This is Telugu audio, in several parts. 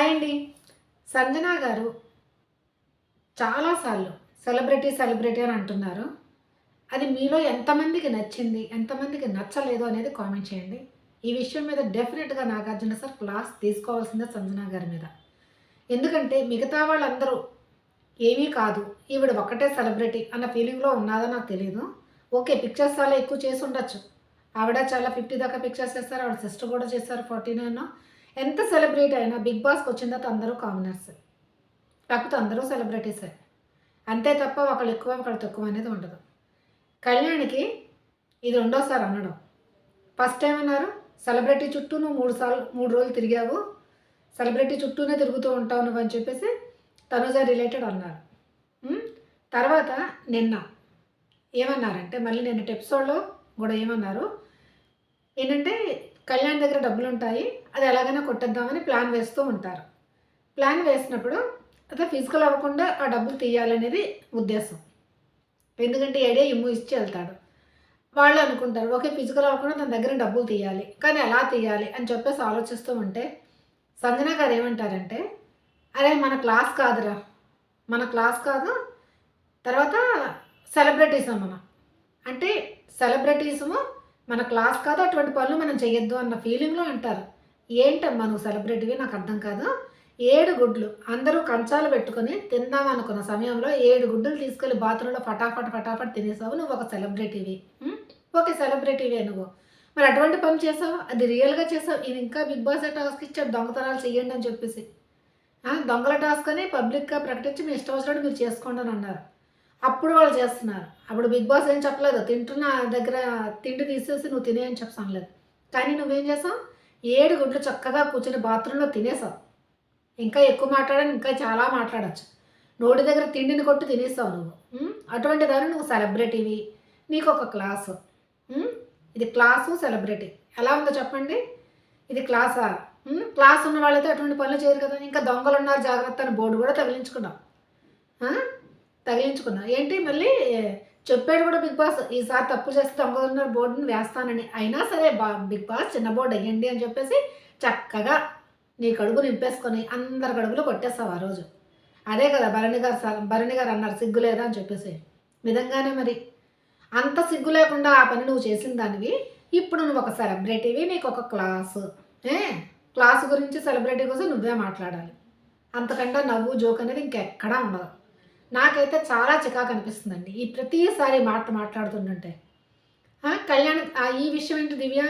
హాయ్ అండి సంజన గారు చాలాసార్లు సెలబ్రిటీ సెలబ్రిటీ అని అంటున్నారు. అది మీలో ఎంతమందికి నచ్చింది ఎంతమందికి నచ్చలేదు అనేది కామెంట్ చేయండి. ఈ విషయం మీద డెఫినెట్గా నాగార్జున సార్ క్లాస్ తీసుకోవాల్సిందే సంజన గారి మీద. ఎందుకంటే మిగతా వాళ్ళందరూ ఏమీ కాదు ఈవిడ ఒక్కటే సెలబ్రిటీ అన్న ఫీలింగ్లో ఉన్నదో నాకు తెలియదు ఓకే పిక్చర్స్ చాలా ఎక్కువ చేసి ఉండొచ్చు. ఆవిడ చాలా ఫిఫ్టీ దాకా పిక్చర్స్ చేస్తారు ఆవిడ సిస్టర్ కూడా చేస్తారు ఫార్టీ నైన్. ఎంత సెలబ్రేట్ అయినా బిగ్ బాస్కి వచ్చిన తర్వాత అందరూ కామనర్స్. కాకపోతే అందరూ సెలబ్రిటీసే. అంతే తప్ప ఒకళ్ళు ఎక్కువ ఒకళ్ళు తక్కువ అనేది ఉండదు. కళ్యాణ్కి ఇది రెండోసారి అనడం. ఫస్ట్ టైం అన్నారు సెలబ్రిటీ చుట్టూ నువ్వు మూడు సార్లు మూడు రోజులు తిరిగావు. సెలబ్రిటీ చుట్టూనే తిరుగుతూ ఉంటావు నువ్వు అని చెప్పేసి తనుజ రిలేటెడ్ అన్నారు. తర్వాత నిన్న ఏమన్నారంటే మళ్ళీ నిన్న ఎపిసోడ్లో కూడా ఏమన్నారు? ఏంటంటే కళ్యాణ్ దగ్గర డబ్బులు ఉంటాయి అది ఎలాగైనా కొట్టేద్దామని ప్లాన్ వేస్తూ ఉంటారు. ప్లాన్ వేసినప్పుడు అదే ఫిజికల్ అవ్వకుండా ఆ డబ్బులు తీయాలనేది ఉద్దేశం. ఎందుకంటే ఏడే ఇమ్ము ఇచ్చి వెళ్తాడు. వాళ్ళు అనుకుంటారు ఓకే ఫిజికల్ అవ్వకుండా తన దగ్గర డబ్బులు తీయాలి కానీ ఎలా తీయాలి? అని చెప్పేసి ఆలోచిస్తూ ఉంటే సంజన గారు ఏమంటారంటే అరే మన క్లాస్ కాదురా మన క్లాస్ కాదు తర్వాత సెలబ్రిటీస్ మనం అంటే సెలబ్రిటీసము మన క్లాస్ కాదు అటువంటి పనులు మనం చేయొద్దు అన్న ఫీలింగ్లో అంటారు ఏంటమ్మా నువ్వు సెలబ్రిటీవి? నాకు అర్థం కాదు. ఏడు గుడ్లు. అందరూ కంచాలు పెట్టుకొని తిందాం అనుకున్న సమయంలో ఏడు గుడ్లు తీసుకెళ్ళి బాత్రూంలో ఫటాఫట్ ఫటాఫట్ తినేసావు నువ్వు ఒక సెలబ్రిటీవి. ఓకే సెలబ్రిటీవే నువ్వు. మరి అటువంటి పని చేసావు? అది రియల్గా చేసావు? ఇది ఇంకా బిగ్ బాస్ టాస్క్ ఇచ్చాడు? దొంగతనాలు చేయండి అని చెప్పేసి. దొంగల టాస్క్ అని పబ్లిక్గా ప్రకటించి మీ ఇష్టం వచ్చినట్టు మీరు చేసుకోండి అని అన్నారు. అప్పుడు వాళ్ళు చేస్తున్నారు. అప్పుడు బిగ్ బాస్ ఏం చెప్పలేదు. తింటున్న దగ్గర తిండి తీసేసి నువ్వు తినే అని చెప్పలేదు కానీ నువ్వేం చేసావు? ఏడు గుడ్లు చక్కగా కూర్చొని బాత్రూంలో తినేసావు. ఇంకా ఎక్కువ మాట్లాడాను ఇంకా చాలా మాట్లాడచ్చు. నోటి దగ్గర తిండిని కొట్టి తినేసావు నువ్వు. అటువంటి దాన్ని నువ్వు సెలబ్రిటీవి. నీకు ఒక క్లాసు. ఇది క్లాసు సెలబ్రిటీ. ఎలా ఉందో చెప్పండి? ఇది క్లాసా? క్లాస్ ఉన్న వాళ్ళైతే అటువంటి పనులు చేయరు కదా. ఇంకా దొంగలు ఉన్నారు జాగ్రత్త అని బోర్డు కూడా తగిలించుకున్నాం ఆ? ఏంటి మళ్ళీ చెప్పాడు కూడా బిగ్ బాస్ ఈసారి తప్పు చేస్తే తొమ్మిదిన్నర ఉన్నారు బోర్డుని వేస్తానని. అయినా సరే బా బిగ్ బాస్ చిన్న బోర్డు అయ్యండి అని చెప్పేసి చక్కగా నీ కడుపు నింపేసుకొని అందరి కడుపులో కొట్టేస్తావు ఆ రోజు. అదే కదా భరణి గారు సార్ భరణి గారు అన్నారు సిగ్గు లేదా? అని చెప్పేసి. నిజంగానే మరి. అంత సిగ్గు లేకుండా ఆ పని నువ్వు చేసిన దానివి ఇప్పుడు నువ్వు ఒక సెలబ్రిటీవి నీకు ఒక క్లాసు. ఏ? క్లాసు గురించి సెలబ్రిటీ కోసం నువ్వే మాట్లాడాలి. అంతకంటే నవ్వు జోక్ అనేది ఇంకెక్కడా ఉండదు. నాకైతే చాలా చికాకు అనిపిస్తుందండి. ఈ ప్రతిసారి మాట మాట్లాడుతుంటుంటే. కళ్యాణ్ ఈ విషయం ఏంటి దివ్య?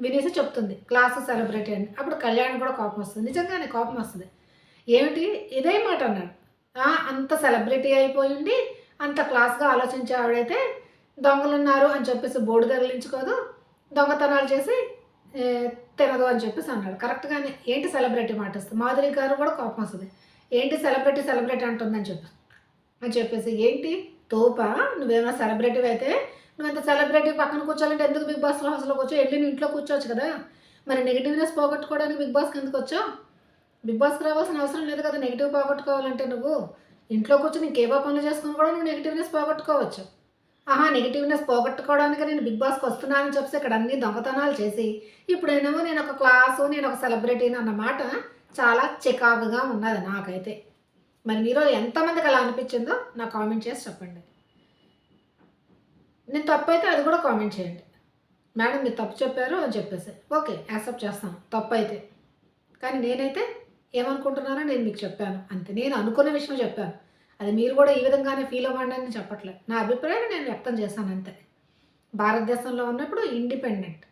వినేసి చెప్తుంది. క్లాసు సెలబ్రేట్ అని. అప్పుడు కళ్యాణ్ కూడా కోపం వస్తుంది. నిజంగానే కోపం వస్తుంది. ఏమిటి? ఇదే మాట అన్నాడు. అంత సెలబ్రిటీ అయిపోయింది అంత క్లాస్గా ఆలోచించే ఆవిడైతే దొంగలు ఉన్నారు అని చెప్పేసి బోర్డు తగిలించుకోదు. దొంగతనాలు చేసి తినదు అని చెప్పేసి అన్నాడు. కరెక్ట్గానే ఏంటి సెలబ్రిటీ మాట వస్తుంది మాధురి గారు కూడా కోపం వస్తుంది. ఏంటి సెలబ్రిటీ సెలబ్రిటీ అంటుందని చెప్పి. అని చెప్పేసి ఏంటి? తోపా? నువ్వేమైనా సెలబ్రిటీ అయితే నువ్వు అంత సెలబ్రిటీ పక్కన కూర్చోాలంటే ఎందుకు బిగ్ బాస్ హౌస్లో కూర్చో వెళ్ళి నీ ఇంట్లో కూర్చోవచ్చు కదా. మరి నెగిటివ్నెస్ పోగొట్టుకోవడానికి బిగ్ బాస్కి ఎందుకు వచ్చావు? బిగ్ బాస్కి రావాల్సిన అవసరం లేదు కదా నెగిటివ్ పోగొట్టుకోవాలంటే నువ్వు. ఇంట్లో కూర్చొని ఇంకేవో పనులు చేసుకుని కూడా నువ్వు నెగిటివ్నెస్ పోగొట్టుకోవచ్చు. ఆహా నెగిటివ్నెస్ పోగొట్టుకోవడానికి నేను బిగ్ బాస్కి వస్తున్నానని చెప్పేసి ఇక్కడ అన్ని దొంగతనాలు చేసి ఇప్పుడేనేమో నేను ఒక క్లాసు నేను ఒక సెలబ్రిటీని అన్నమాట చాలా చికాకుగా ఉన్నది నాకైతే. మరి మీరు ఎంతమందికి అలా అనిపించిందో నాకు కామెంట్ చేసి చెప్పండి. నేను తప్పు అయితే అది కూడా కామెంట్ చేయండి. మేడం మీరు తప్పు చెప్పారు అని చెప్పేసి. ఓకే యాక్సెప్ట్ చేస్తాను తప్పు అయితే కానీ నేనైతే ఏమనుకుంటున్నానో నేను మీకు చెప్పాను. అంతే. నేను అనుకున్న విషయం చెప్పాను. అది మీరు కూడా ఈ విధంగానే ఫీల్ అవ్వండి అని చెప్పట్లేదు. నా అభిప్రాయాన్ని నేను వ్యక్తం చేశాను అంతే. భారతదేశంలో ఉన్నప్పుడు ఇండిపెండెంట్.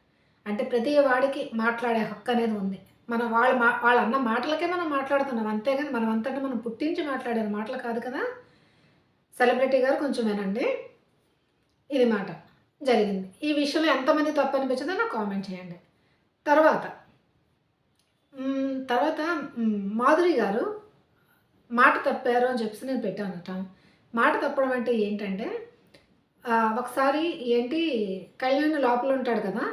అంటే ప్రతి వాడికి మాట్లాడే హక్కు అనేది ఉంది. మనం వాళ్ళ మా వాళ్ళ అన్న మాటలకే మనం మాట్లాడుతున్నాం. అంతేగాని మనం అంతటా మనం పుట్టించి మాట్లాడిన మాటలు కాదు కదా? సెలబ్రిటీ గారు కొంచెం వినండి ఇది మాట జరిగింది. ఈ విషయంలో ఎంతమంది తప్పు అనిపించిందో నాకు కామెంట్ చేయండి. తర్వాత తర్వాత మాధురి గారు మాట తప్పారు అని చెప్పేసి నేను పెట్టానట. మాట తప్పడం అంటే ఏంటంటే ఒకసారి ఏంటి కళ్యాణ్ లోపల ఉంటాడు కదా?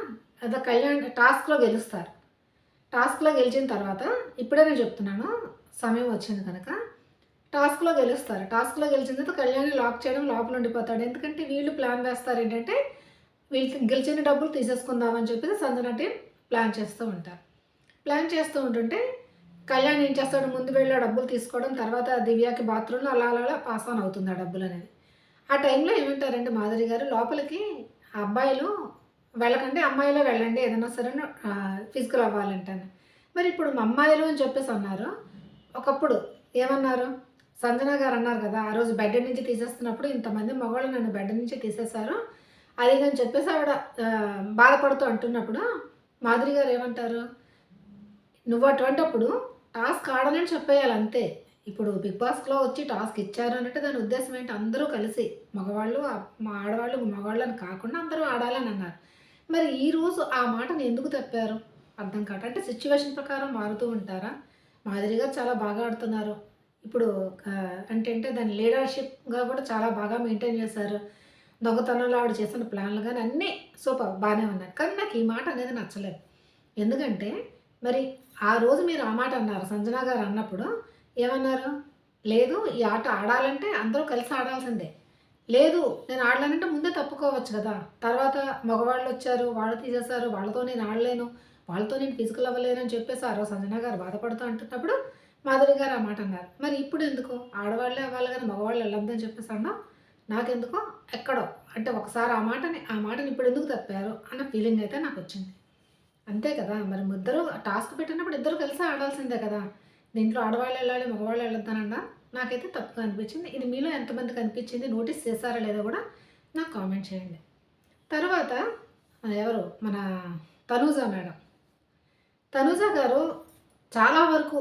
అదే కళ్యాణ్ టాస్క్లో గెలుస్తారు. టాస్క్లో గెలిచిన తర్వాత ఇప్పుడే నేను చెప్తున్నాను సమయం వచ్చింది కనుక టాస్క్లో గెలుస్తారు. టాస్క్లో గెలిచిన తర్వాత కళ్యాణ్ లాక్ చేయడం లోపల ఉండిపోతాడు. ఎందుకంటే వీళ్ళు ప్లాన్ వేస్తారు ఏంటంటే వీళ్ళకి గెలిచిన డబ్బులు తీసేసుకుందామని చెప్పేసి సంజన టీం ప్లాన్ చేస్తూ ఉంటారు. ప్లాన్ చేస్తూ ఉంటుంటే కళ్యాణ్ ఏం చేస్తాడు? ముందు వెళ్ళి డబ్బులు తీసుకోవడం తర్వాత దివ్యాకి బాత్రూంలో అలా అలా పాస్ ఆన్ అవుతుంది ఆ డబ్బులు అనేది. ఆ టైంలో ఏమంటారంటే మాధురి గారు లోపలికి ఆ అబ్బాయిలు వెళ్ళకండి అమ్మాయిలో వెళ్ళండి ఏదైనా సరే ఫిజికల్ అవ్వాలంటాను. మరి ఇప్పుడు మా అమ్మాయిలు అని చెప్పేసి అన్నారు. ఒకప్పుడు ఏమన్నారు? సంజన గారు అన్నారు కదా ఆ రోజు బెడ్ నుంచి తీసేస్తున్నప్పుడు ఇంతమంది మగవాళ్ళు నన్ను బెడ్ నుంచి తీసేశారు. అది అని చెప్పేసి ఆవిడ బాధపడుతూ అంటున్నప్పుడు మాధురి గారు ఏమంటారు? నువ్వు అటువంటప్పుడు టాస్క్ ఆడనని చెప్పేయాలి అంతే. ఇప్పుడు బిగ్ బాస్లో వచ్చి టాస్క్ ఇచ్చారు అంటే దాని ఉద్దేశం ఏంటి? అందరూ కలిసి మగవాళ్ళు మా ఆడవాళ్ళు మగవాళ్ళని కాకుండా అందరూ ఆడాలని అన్నారు. మరి ఈ రోజు ఆ మాటను ఎందుకు తప్పారు? అర్థం కాదు అంటే సిచ్యువేషన్ ప్రకారం మారుతూ ఉంటారా? మాదిరిగా చాలా బాగా ఆడుతున్నారు. ఇప్పుడు అంటే అంటే దాని లీడర్షిప్గా కూడా చాలా బాగా మెయింటైన్ చేశారు. దొంగతనంలో ఆవిడ చేసిన ప్లాన్లు కానీ అన్నీ సూపర్ బాగానే ఉన్నాయి. కానీ నాకు ఈ మాట అనేది నచ్చలేదు. ఎందుకంటే మరి ఆ రోజు మీరు ఆ మాట అన్నారు సంజన గారు అన్నప్పుడు ఏమన్నారు? లేదు ఈ ఆట ఆడాలంటే అందరూ కలిసి ఆడాల్సిందే. లేదు నేను ఆడలేనంటే ముందే తప్పుకోవచ్చు కదా. తర్వాత మగవాళ్ళు వచ్చారు వాళ్ళు తీసేశారు వాళ్ళతో నేను ఆడలేను వాళ్ళతో నేను ఫిజికల్ అవ్వలేను అని చెప్పేసి ఆ రోజు సంజన గారు బాధపడుతూ అంటున్నప్పుడు మాధురి గారు ఆ మాట అన్నారు. మరి ఇప్పుడు ఎందుకు? ఆడవాళ్ళే అవ్వాలి కానీ మగవాళ్ళు వెళ్ళొద్దని చెప్పేసి అన్నా నాకెందుకో? ఎక్కడో. అంటే ఒకసారి ఆ మాటని ఆ మాటని ఇప్పుడు ఎందుకు తప్పారు అన్న ఫీలింగ్ అయితే నాకు వచ్చింది. అంతే కదా. మరి ఇద్దరు టాస్క్ పెట్టినప్పుడు ఇద్దరు కలిసి ఆడాల్సిందే కదా. దీంట్లో ఆడవాళ్ళు వెళ్ళాలి మగవాళ్ళు వెళ్ళొద్దానన్నా నాకైతే తప్పుగా అనిపించింది. ఇది మీలో ఎంతమందికి అనిపించింది? నోటీస్ చేశారా లేదో కూడా నాకు కామెంట్ చేయండి. తర్వాత ఎవరు? మన తనూజ మేడం. తనూజ గారు చాలా వరకు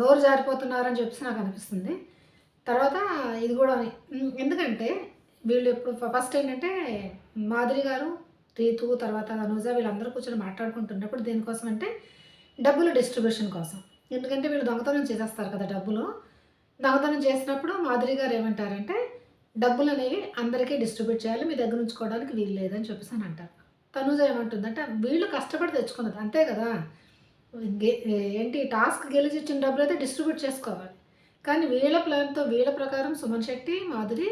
నోరు జారిపోతున్నారని చెప్పేసి నాకు అనిపిస్తుంది. తర్వాత ఇది కూడా ఎందుకంటే వీళ్ళు ఎప్పుడు ఫస్ట్ ఏంటంటే మాధురి గారు రీతు తర్వాత తనూజ వీళ్ళందరూ కూర్చొని మాట్లాడుకుంటున్నప్పుడు దేనికోసం అంటే డబ్బులు డిస్ట్రిబ్యూషన్ కోసం. ఎందుకంటే వీళ్ళు దొంగతనం చేసేస్తారు కదా డబ్బులు. దొంగతనం చేసినప్పుడు మాధురి గారు ఏమంటారంటే డబ్బులు అనేవి అందరికీ డిస్ట్రిబ్యూట్ చేయాలి మీ దగ్గర ఉంచుకోవడానికి వీలు లేదని చెప్పేసి అని అంటారు. తనుజ ఏమంటుందంటే వీళ్ళు కష్టపడి తెచ్చుకున్నది అంతే కదా? ఏంటి టాస్క్ గెలిచిచ్చిన డబ్బులు అయితే డిస్ట్రిబ్యూట్ చేసుకోవాలి. కానీ వీళ్ళ ప్లాన్తో వీళ్ళ ప్రకారం సుమన్ శెట్టి మాధురి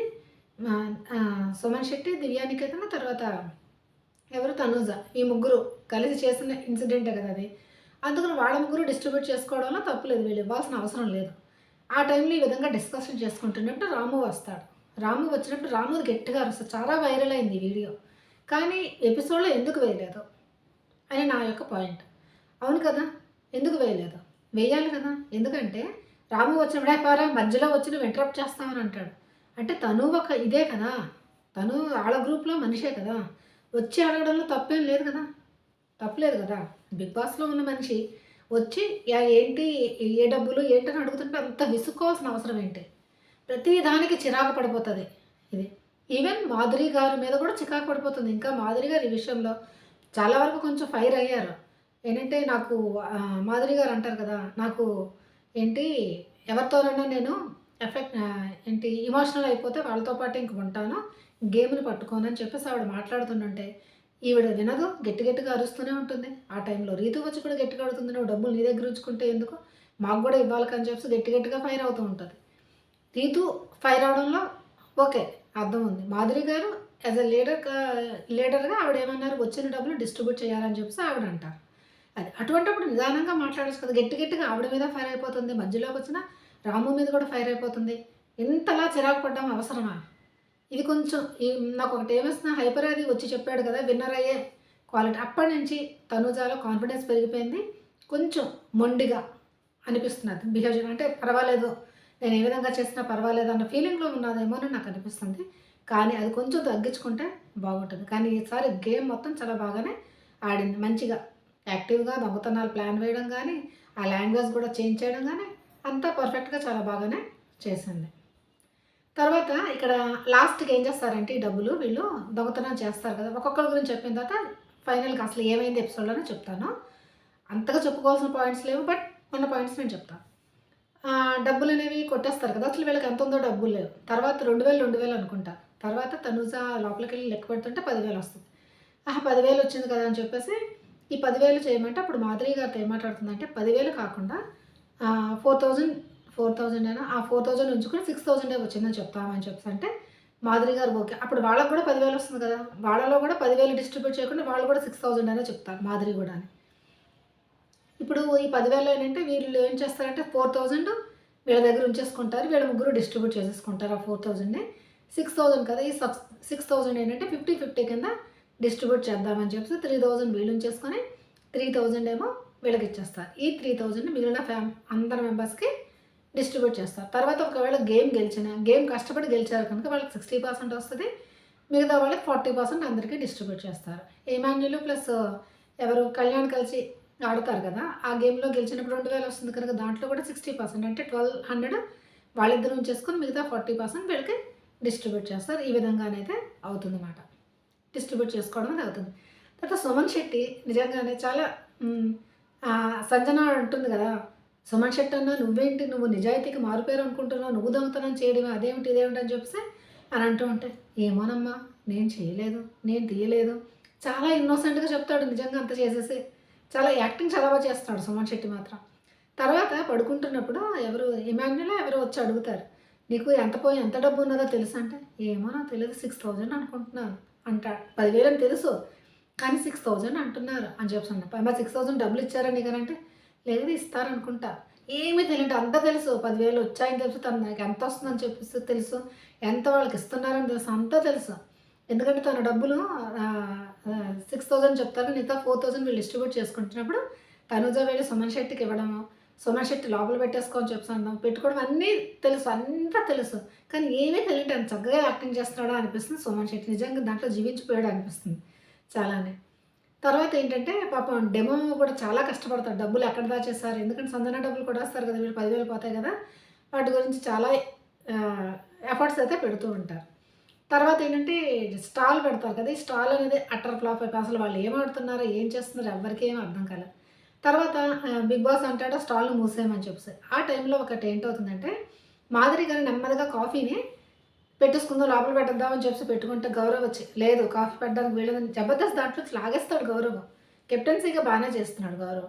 సుమన్ శెట్టి దివ్యానికేతన తర్వాత ఎవరు? తనూజ. ఈ ముగ్గురు కలిసి చేసిన ఇన్సిడెంటే కదా అది. అందుకని వాళ్ళ ముగ్గురు డిస్ట్రిబ్యూట్ చేసుకోవడంలో తప్పులేదు వీళ్ళు ఇవ్వాల్సిన అవసరం లేదు. ఆ టైంలో ఈ విధంగా డిస్కషన్ చేసుకుంటున్నప్పుడు రాము వస్తాడు. రాము వచ్చినప్పుడు రాము గట్టిగా అరుస్తాడు. చాలా వైరల్ అయింది వీడియో కానీ ఎపిసోడ్లో ఎందుకు వేయలేదు? అని నా యొక్క పాయింట్ అవును కదా? ఎందుకు వేయలేదు? వేయాలి కదా? ఎందుకంటే రాము వచ్చినప్పుడే పారా మధ్యలో వచ్చి నువ్వు ఇంటరప్ట్ చేస్తామని అంటాడు. అంటే తను ఒక ఇదే కదా? తను వాళ్ళ గ్రూప్లో మనిషే కదా? వచ్చి అడగడంలో తప్పేం లేదు కదా? తప్పలేదు కదా? బిగ్ బాస్లో ఉన్న మనిషి వచ్చి ఏంటి? ఏ డబ్బులు ఏంటని అడుగుతుంటే అంత విసుక్కోవాల్సిన అవసరం ఏంటి? ప్రతి దానికి చిరాకు పడిపోతుంది ఇది. ఈవెన్ మాధురి గారి మీద కూడా చికాకు పడిపోతుంది. ఇంకా మాధురి గారు ఈ విషయంలో చాలా వరకు కొంచెం ఫైర్ అయ్యారు. ఏంటంటే నాకు మాధురి గారు అంటారు కదా నాకు ఏంటి ఎవరితోనైనా నేను ఎఫెక్ట్ ఏంటి ఇమోషనల్ అయిపోతే వాళ్ళతో పాటు ఇంక ఉంటాను గేమ్ని పట్టుకోనని చెప్పేసి ఆవిడ మాట్లాడుతుంటే ఈవిడ వినదు గట్టి గట్టిగా అరుస్తూనే ఉంటుంది. ఆ టైంలో రీతు వచ్చి కూడా గట్టిగా అడుగుతుంది నువ్వు డబ్బులు నీ దగ్గర ఉంచుకుంటే ఎందుకు? మాకు కూడా ఇవ్వాలి అని చెప్పి గట్టి గట్టిగా ఫైర్ అవుతూ ఉంటుంది. రీతు ఫైర్ అవడంలో ఓకే అర్థం ఉంది. మాధురి గారు యాజ్ అ లీడర్ లీడర్గా ఆవిడ ఏమన్నారు? వచ్చిన డబ్బులు డిస్ట్రిబ్యూట్ చేయాలని చెప్పేసి ఆవిడ అంటారు. అది అటువంటిప్పుడు నిదానంగా మాట్లాడచ్చు కదా గట్టి గట్టిగా ఆవిడ మీద ఫైర్ అయిపోతుంది మధ్యలోకి వచ్చిన రాము మీద కూడా ఫైర్ అయిపోతుంది. ఇంతలా చిరాకు పడ్డం అవసరమా? ఇది కొంచెం నాకు ఒకటి ఏమొస్తున్నా హైపర్ అది వచ్చి చెప్పాడు కదా విన్నర్ అయ్యే క్వాలిటీ. అప్పటి నుంచి తనుజాలో కాన్ఫిడెన్స్ పెరిగిపోయింది. కొంచెం మొండిగా అనిపిస్తున్నది. బిహేవ్ చేయడం అంటే పర్వాలేదు. నేను ఏ విధంగా చేసినా పర్వాలేదు అన్న ఫీలింగ్లో ఉన్నదేమో అని నాకు అనిపిస్తుంది. కానీ అది కొంచెం తగ్గించుకుంటే బాగుంటుంది. కానీ ఈసారి గేమ్ మొత్తం చాలా బాగానే ఆడింది. మంచిగా యాక్టివ్గా దొంగతనాలు ప్లాన్ వేయడం కానీ ఆ లాంగ్వేజ్ కూడా చేంజ్ చేయడం కానీ అంతా పర్ఫెక్ట్గా చాలా బాగానే చేసింది. తర్వాత ఇక్కడ లాస్ట్కి ఏం చేస్తారంటే ఈ డబ్బులు వీళ్ళు దొంగతనం చేస్తారు కదా. ఒక్కొక్కరి గురించి చెప్పిన తర్వాత ఫైనల్గా అసలు ఏమైంది ఎపిసోడ్లోనే చెప్తాను. అంతగా చెప్పుకోవాల్సిన పాయింట్స్ లేవు బట్ ఉన్న పాయింట్స్ నేను చెప్తాను డబ్బులు అనేవి కొట్టేస్తారు కదా. అసలు వీళ్ళకి ఎంత ఉందో డబ్బులు లేవు. తర్వాత రెండు వేలు రెండు వేలు అనుకుంటా. తర్వాత తనుజ లోపలికి వెళ్ళి లెక్క పెడుతుంటే పదివేలు వస్తుంది. ఆహా పదివేలు వచ్చింది కదా అని చెప్పేసి ఈ పదివేలు చేయమంటే అప్పుడు మాధురి గారితో ఏం మాట్లాడుతుందంటే పదివేలు కాకుండా ఫోర్ థౌజండ్ ఫోర్ థౌజండ్ అయినా ఆ ఫోర్ థౌజండ్ ఉంచుకొని సిక్స్ థౌజండే వచ్చిందని చెప్తామని చెప్పేసి అంటే మాధురి గారు ఓకే. అప్పుడు వాళ్ళకు కూడా పదివేలు వస్తుంది కదా. వాళ్ళలో కూడా పదివేలు డిస్ట్రిబ్యూట్ చేయకుండా వాళ్ళు కూడా సిక్స్ థౌజండ్ అయినా చెప్తారు మాధురి కూడా అని. ఇప్పుడు ఈ పదివేలు ఏంటంటే వీళ్ళు ఏం చేస్తారంటే ఫోర్ థౌజండ్ వీళ్ళ దగ్గర ఉంచేసుకుంటారు. వీళ్ళ ముగ్గురు డిస్ట్రిబ్యూట్ చేసేసుకుంటారు ఆ ఫోర్ థౌజండ్ని సిక్స్ థౌజండ్ కదా. ఈ సిక్స్ థౌజండ్ ఏంటంటే ఫిఫ్టీ ఫిఫ్టీ కింద డిస్ట్రిబ్యూట్ చేద్దామని చెప్పి త్రీ థౌజండ్ వీళ్ళు ఉంచేసుకొని త్రీ థౌజండ్ ఏమో వీళ్ళకి ఇచ్చేస్తారు. ఈ త్రీ థౌజండ్ మిగిలిన ఫ్యామ్ అందరి మెంబర్స్కి డిస్ట్రిబ్యూట్ చేస్తారు. తర్వాత ఒకవేళ గేమ్ గెలిచిన గేమ్ కష్టపడి గెలిచారు కనుక వాళ్ళకి సిక్స్టీ పర్సెంట్ వస్తుంది. మిగతా వాళ్ళకి ఫార్టీ పర్సెంట్ అందరికీ డిస్ట్రిబ్యూట్ చేస్తారు. ఏమాన్యులు ప్లస్ ఎవరు కళ్యాణ్ కలిసి ఆడతారు కదా ఆ గేమ్లో గెలిచినప్పుడు రెండు వేలు వస్తుంది కనుక దాంట్లో కూడా సిక్స్టీ పర్సెంట్ అంటే ట్వెల్వ్ హండ్రెడ్ వాళ్ళిద్దరు ఉంచేసుకొని మిగతా ఫార్టీ పర్సెంట్ వీళ్ళకి డిస్ట్రిబ్యూట్ చేస్తారు. ఈ విధంగానైతే అవుతుంది అన్నమాట డిస్ట్రిబ్యూట్ చేసుకోవడం అనేది అవుతుంది. తర్వాత సుమన్ శెట్టి నిజంగానే చాలా సంజన ఉంటుంది కదా సుమన్ శెట్టి అన్న నువ్వేంటి? నువ్వు నిజాయితీకి మారుపేరు అనుకుంటున్నావు నువ్వు దొంగతనం చేయడమే అదేమిటి ఇదేమిటి అని చెప్పేసి అని అంటూ ఉంటే ఏమోనమ్మా నేను చేయలేదు నేను తీయలేదు. చాలా ఇన్నోసెంట్గా చెప్తాడు నిజంగా అంత చేసేసి. చాలా యాక్టింగ్ చాలా బాగా చేస్తాడు సుమన్ శెట్టి మాత్రం. తర్వాత పడుకుంటున్నప్పుడు ఎవరు ఇమాన్యులో ఎవరు వచ్చి అడుగుతారు నీకు ఎంత పోయి ఎంత డబ్బు ఉన్నదో తెలుసు? అంటే ఏమో నాకు తెలియదు సిక్స్ థౌజండ్ అనుకుంటున్నాను. అంటాడు పదివేలు అని తెలుసు కానీ సిక్స్ థౌజండ్ అంటున్నారు అని చెప్పి మరి సిక్స్ థౌజండ్ డబ్బులు ఇచ్చారా నీకనంటే లేదు ఇస్తారనుకుంటా. ఏమీ తెలియదు. అంతా తెలుసు. పదివేలు వచ్చాయని తెలుసు. తను నాకు ఎంత వస్తుందని చెప్పేసి తెలుసు. ఎంత వాళ్ళకి ఇస్తున్నారని తెలుసు. అంతా తెలుసు. ఎందుకంటే తన డబ్బులు సిక్స్ థౌజండ్ చెప్తారు. మిగతా ఫోర్ థౌజండ్ వీళ్ళు డిస్ట్రిబ్యూట్ చేసుకుంటున్నప్పుడు తనుజ వెళ్ళి సుమన్ శెట్టికి ఇవ్వడము సుమన్ శెట్టి లోపల పెట్టేసుకొని చెప్తాను పెట్టుకోవడం అన్నీ తెలుసు. అంతా తెలుసు. కానీ ఏమీ తెలియదు. అంత చక్కగా యాక్టింగ్ చేస్తున్నాడో అనిపిస్తుంది. సుమన్ శెట్టి నిజంగా దాంట్లో జీవించిపోయాడు అనిపిస్తుంది. చాలానే. తర్వాత ఏంటంటే పాపం డెమో కూడా చాలా కష్టపడతారు డబ్బులు ఎక్కడ దాచేస్తారు ఎందుకంటే సందన డబ్బులు కూడా వస్తారు కదా వీళ్ళు పదివేలు పోతాయి కదా వాటి గురించి చాలా ఎఫర్ట్స్ అయితే పెడుతూ ఉంటారు. తర్వాత ఏంటంటే స్టాల్ పెడతారు కదా ఈ స్టాల్ అనేది అటర్ ఫ్లాప్ అయిపోయి అసలు వాళ్ళు ఏం ఆడుతున్నారో ఏం చేస్తున్నారో ఎవరికి ఏం అర్థం కాలేదు తర్వాత బిగ్ బాస్ అంటాడో స్టాల్ మూసేయమని చెప్పేసి. ఆ టైంలో ఒకటి ఏంటవుతుందంటే మాదిరి గారు నెమ్మదిగా కాఫీని పెట్టేసుకుందాం లోపల పెట్టద్దామని చెప్పి పెట్టుకుంటే గౌరవ్ వచ్చి లేదు కాఫీ పెట్టడానికి వీళ్ళని జబర్దస్త్ దాంట్లో లాగేస్తాడు గౌరవ్. కెప్టెన్సీగా బాగానే చేస్తున్నాడు గౌరవ్.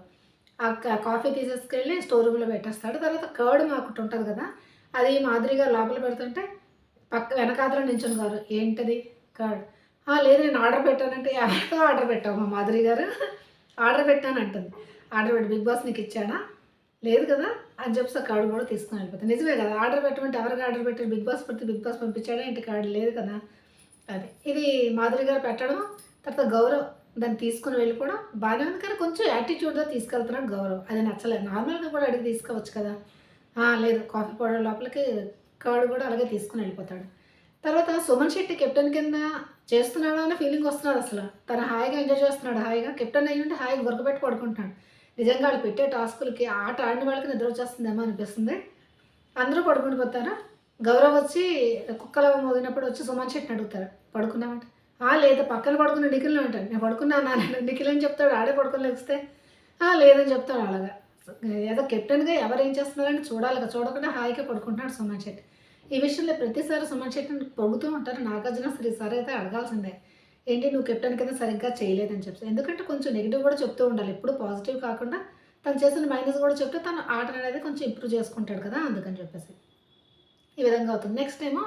ఆ కాఫీ తీసేసుకెళ్ళి స్టోర్ రూమ్లో పెట్టేస్తాడు. తర్వాత కర్డ్ మాకు ఉంటుంది కదా అది మాదిరిగా లోపల పెడుతుంటే పక్క వెనకాతలో నించుని గారు ఏంటది కర్డ్? లేదు నేను ఆర్డర్ పెట్టానంటే ఎవరితో ఆర్డర్ పెట్టావు మా మాధురి గారు? ఆర్డర్ పెట్టాను అంటుంది ఆర్డర్ పెట్టి బిగ్ బాస్ నీకు ఇచ్చానా? లేదు కదా? అని చెప్పి ఆ కార్డు కూడా తీసుకుని వెళ్ళిపోతాను నిజమే కదా? ఆర్డర్ పెట్టమంటే ఎవరికి ఆర్డర్ పెట్టారు? బిగ్ బాస్ పెడితే బిగ్ బాస్ పంపించాడా? ఇంటి కార్డు లేదు కదా? అది. ఇది మాధురి గారు పెట్టడం తర్వాత గౌరవ్ దాన్ని తీసుకుని వెళ్ళిపోవడం బాగానే ఉంది కానీ కొంచెం యాటిట్యూడ్గా తీసుకెళ్తున్నాడు గౌరవ్. అది నచ్చలేదు. నార్మల్గా కూడా అడిగి తీసుకోవచ్చు కదా? లేదు. కాఫీ పౌడర్ లోపలికి కార్డు కూడా అలాగే తీసుకుని వెళ్ళిపోతాడు. తర్వాత సుమన్ శెట్టి కెప్టెన్ కింద చేస్తున్నాడు అనే ఫీలింగ్ వస్తున్నాడు అసలు. తను హాయిగా ఎంజాయ్ చేస్తున్నాడు. హాయిగా. కెప్టెన్ అయ్యి ఉంటే హాయిగా గురకబెట్టి పడుకుంటున్నాడు. నిజంగా వాళ్ళు పెట్టే టాస్కులకి ఆట ఆడిన వాళ్ళకి నిద్ర వచ్చేస్తుందేమో అనిపిస్తుంది. అందరూ పడుకుని పోతారా? గౌరవ్ వచ్చి కుక్కల మోగినప్పుడు వచ్చి సుమన్ శెట్టిని అడుగుతారు. పడుకున్నామంటే. "ఆ, లేదు పక్కన పడుకున్న నిఖిల్ని అంటాడు నేను పడుకున్నాను నిఖిల్ అని చెప్తాడు? ఆడే పడుకుని లేస్తే? "ఆ, లేదని చెప్తాడు అలాగా. ఏదో కెప్టెన్గా ఎవరు ఏం చేస్తున్నారని చూడాలి చూడకుండా హాయిగా పడుకుంటున్నాడు సుమన్ శెట్టి ఈ విషయంలో ప్రతిసారి సుమన్ శెట్టిని పొగుతూ ఉంటారు. నాగార్జున శ్రీ అయితే అడగాల్సిందే. ఏంటి నువ్వు కెప్టెన్ కింద సరిగ్గా చేయలేదని చెప్పి. ఎందుకంటే కొంచెం నెగిటివ్ కూడా చెప్తూ ఉండాలి. ఎప్పుడు పాజిటివ్ కాకుండా తను చేసిన మైనస్ కూడా చెప్తే తను ఆట అనేది కొంచెం ఇంప్రూవ్ చేసుకుంటాడు కదా అందుకని చెప్పేసి. ఈ విధంగా అవుతుంది. నెక్స్ట్ ఏమో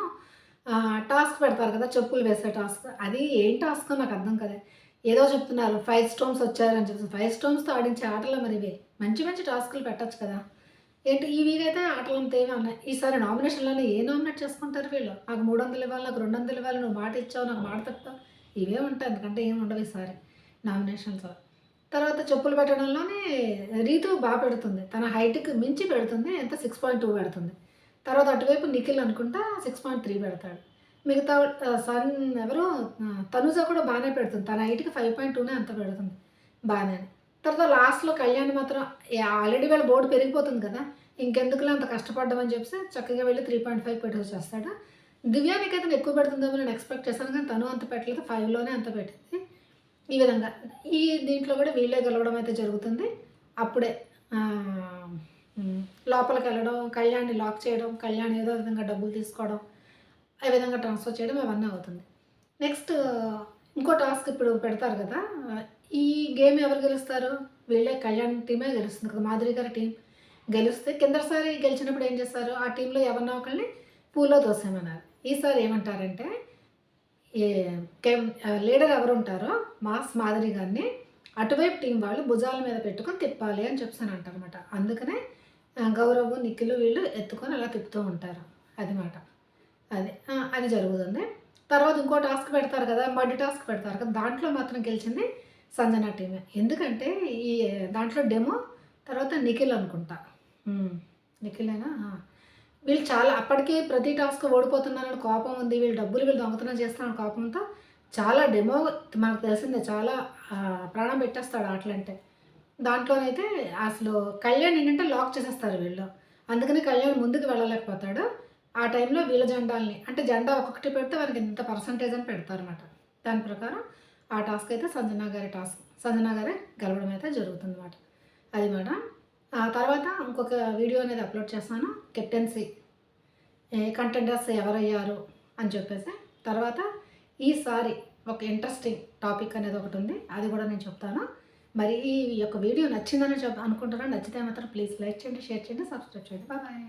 టాస్క్ పెడతారు కదా చెప్పులు వేసే టాస్క్ అది ఏం టాస్క్ నాకు అర్థం కదా ఏదో చెప్తున్నారు ఫైవ్ స్టోన్స్ వచ్చారని చెప్పి ఫైవ్ స్టోన్స్తో ఆడించే ఆటలు మరి ఇవే. మంచి మంచి టాస్కులు పెట్టచ్చు కదా. ఏంటి ఈ వీలైతే అయితే ఆటలు అంత ఏమీ ఉన్నాయి ఈసారి నామినేషన్లోనే ఏ నామినేట్ చేసుకుంటారు వీళ్ళు? నాకు మూడు వందలు ఇవ్వాలి నాకు రెండు వందలు ఇవ్వాలి నువ్వు మాట ఇచ్చావు నాకు మాట తప్పావు. ఇవే ఉంటాయి. ఎందుకంటే ఏమి ఉండవు ఈసారి నామినేషన్స్. తర్వాత చెప్పులు పెట్టడంలోనే రీతు బాగా పెడుతుంది. తన హైట్కి మించి పెడుతుంది. ఎంత? సిక్స్ పాయింట్ టూ పెడుతుంది. తర్వాత అటువైపు నిఖిల్ అనుకుంటా సిక్స్ పాయింట్ త్రీ పెడతాడు. మిగతా సన్ ఎవరు? తనుజ కూడా బాగానే పెడుతుంది. తన హైట్కి ఫైవ్ పాయింట్ టూనే అంత పెడుతుంది. బాగానే. తర్వాత లాస్ట్లో కళ్యాణ్ మాత్రం ఆల్రెడీ వాళ్ళ బోర్డు పెరిగిపోతుంది కదా. ఇంకెందుకులో అంత కష్టపడ్డామని చెప్పి చక్కగా వెళ్ళి త్రీ పాయింట్ ఫైవ్ పెట్టి వచ్చేస్తాడు దివ్యానికి అయితే ఎక్కువ పెడుతుందేమో నేను ఎక్స్పెక్ట్ చేశాను కానీ తను అంత పెట్టలేదు ఫైవ్లోనే అంత పెట్టింది. ఈ విధంగా. ఈ దీంట్లో కూడా వీళ్ళే గెలవడం అయితే జరుగుతుంది. అప్పుడే లోపలికి వెళ్ళడం కళ్యాణ్ని లాక్ చేయడం కళ్యాణ్ ఏదో విధంగా డబ్బులు తీసుకోవడం ఆ విధంగా ట్రాన్స్ఫర్ చేయడం ఇవన్నీ అవుతుంది. నెక్స్ట్ ఇంకో టాస్క్ ఇప్పుడు పెడతారు కదా ఈ గేమ్ ఎవరు గెలుస్తారు? వీళ్ళే కళ్యాణ్ టీమే గెలుస్తుంది కదా మాధురి గారి టీం గెలిస్తే కిందసారి గెలిచినప్పుడు ఏం చేస్తారు? ఆ టీంలో ఎవరినో ఒకరిని పూలో దోసేమన్నారు ఈసారి ఏమంటారంటే ఏ లీడర్ ఎవరు ఉంటారో మాస్ మాదిరి గారిని అటువైపు టీం వాళ్ళు భుజాల మీద పెట్టుకొని తిప్పాలి అని చెప్తాను అంటారనమాట అందుకనే గౌరవ్ నిఖిల్ వీళ్ళు ఎత్తుకొని అలా తిప్పుతూ ఉంటారు. అది మాట. అది అది జరుగుతుంది. తర్వాత ఇంకో టాస్క్ పెడతారు కదా మడ్డి టాస్క్ పెడతారు కదా దాంట్లో మాత్రం గెలిచింది సంజన టీమే. ఎందుకంటే ఈ దాంట్లో డెమో తర్వాత నిఖిల్ అనుకుంటా. నిఖిలేనా? వీళ్ళు చాలా అప్పటికే ప్రతి టాస్క్ ఓడిపోతున్నారని కోపం ఉంది. వీళ్ళు డబ్బులు వీళ్ళు దొంగతనం చేస్తున్నారని కోపంతో చాలా డెమో మనకు తెలిసిందే. చాలా ప్రాణం పెట్టేస్తాడు ఆటలంటే దాంట్లోనైతే అసలు కళ్యాణ్ ఏంటంటే లాక్ చేసేస్తారు వీళ్ళు. అందుకని కళ్యాణ్ ముందుకు వెళ్ళలేకపోతాడు. ఆ టైంలో వీళ్ళ జెండాల్ని అంటే జెండా ఒక్కొక్కటి పెడితే వారికి ఇంత పర్సంటేజ్ అని పెడతారనమాట దాని ప్రకారం ఆ టాస్క్ అయితే సంజనా గారి టాస్క్ సంజనా గారే గెలవడం అయితే జరుగుతుంది అన్నమాట అది మేడం. ఆ తర్వాత ఇంకొక వీడియో అనేది అప్లోడ్ చేస్తాను. కెప్టెన్సీ కంటెండర్స్ ఎవరయ్యారు అని చెప్పేసి. తర్వాత ఈసారి ఒక ఇంట్రెస్టింగ్ టాపిక్ అనేది ఒకటి ఉంది. అది కూడా నేను చెప్తాను. మరి ఈ యొక్క వీడియో నచ్చిందని చెప్ అనుకుంటున్నాను నచ్చితే మాత్రం ప్లీజ్ లైక్ చేయండి షేర్ చేయండి సబ్స్క్రైబ్ చేయండి. బాయ్